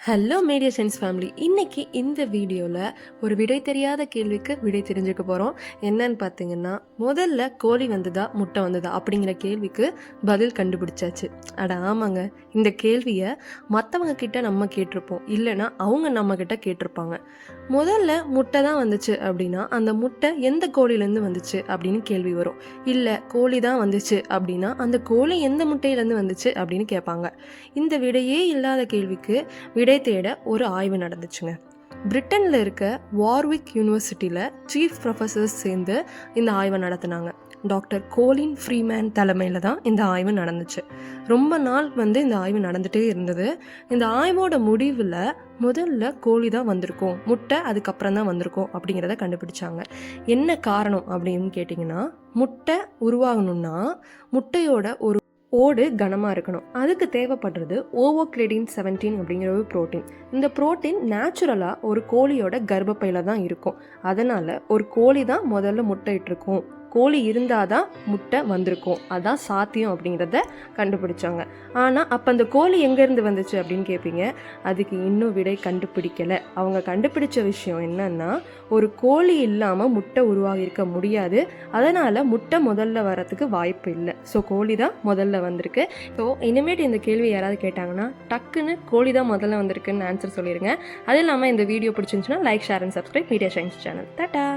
Hello media science family இன்றைக்கி இந்த வீடியோவில் ஒரு விடை தெரியாத கேள்விக்கு விடை தெரிஞ்சுக்க போகிறோம் என்னன்னு பார்த்தீங்கன்னா முதல்ல கோழி வந்ததா முட்டை வந்ததா அப்படிங்கிற கேள்விக்கு பதில் கண்டுபிடிச்சாச்சு. அட ஆமாங்க. இந்த கேள்வியை மற்றவங்க கிட்ட நம்ம கேட்டிருப்போம். இல்லைன்னா அவங்க நம்மக்கிட்ட கேட்டிருப்பாங்க. முதல்ல முட்டை தான் வந்துச்சு அப்படின்னா அந்த முட்டை எந்த கோழிலேருந்து வந்துச்சு அப்படின்னு கேள்வி வரும். இல்லை கோழி தான் வந்துச்சு அப்படின்னா அந்த கோழி எந்த முட்டையிலேருந்து வந்துச்சு அப்படின்னு கேட்பாங்க. இந்த விடையே இல்லாத கேள்விக்கு விடை தேட ஒரு ஆய்வு நடந்துச்சுங்க. பிரிட்டனில் இருக்க வார்விக் யூனிவர்சிட்டியில் சீஃப் ப்ரொஃபஸர்ஸ் சேர்ந்து இந்த ஆய்வை நடத்தினாங்க. டாக்டர் கோலின் ஃப்ரீமேன் தலைமையில் தான் இந்த ஆய்வு நடந்துச்சு. ரொம்ப நாள் வந்து இந்த ஆய்வு நடந்துகிட்டே இருந்தது. இந்த ஆய்வோட முடிவில் முதல்ல கோழி தான் வந்திருக்கும். முட்டை அதுக்கப்புறம் தான் வந்திருக்கும் அப்படிங்கிறத கண்டுபிடிச்சாங்க. என்ன காரணம் அப்படின்னு கேட்டிங்கன்னா முட்டை உருவாகணும்னா முட்டையோட ஒரு ஓடு கனமாக இருக்கணும். அதுக்கு தேவைப்படுறது ஓவோக்ளெடின் செவன்டீன் அப்படிங்கிற ஒரு ப்ரோட்டீன். இந்த ப்ரோட்டீன் நேச்சுரலாக ஒரு கோழியோட கர்ப்பப்பையில் தான் இருக்கும். அதனால் ஒரு கோழி தான் முதல்ல முட்டையிட்டிருக்கும். கோழி இருந்தால் தான் முட்டை வந்திருக்கும். அதான் சாத்தியம் அப்படிங்கிறத கண்டுபிடிச்சாங்க. ஆனால் அப்போ அந்த கோழி எங்கேருந்து வந்துச்சு அப்படின்னு கேட்பீங்க அதுக்கு இன்னும் விடை கண்டுபிடிக்கலை. அவங்க கண்டுபிடிச்ச விஷயம் என்னன்னா ஒரு கோழி இல்லாமல் முட்டை உருவாகியிருக்க முடியாது. அதனால் முட்டை முதல்ல வரத்துக்கு வாய்ப்பு இல்லை. ஸோ கோழி தான் முதல்ல வந்திருக்கு. ஸோ இனிமேட்டு இந்த கேள்வி யாராவது கேட்டாங்கன்னா டக்குன்னு கோழி தான் முதல்ல வந்திருக்குன்னு ஆன்சர் சொல்லிடுங்க அது இல்லாமல் இந்த வீடியோ பிடிச்சிருந்துச்சுன்னா like share and subscribe Media Science channel tata!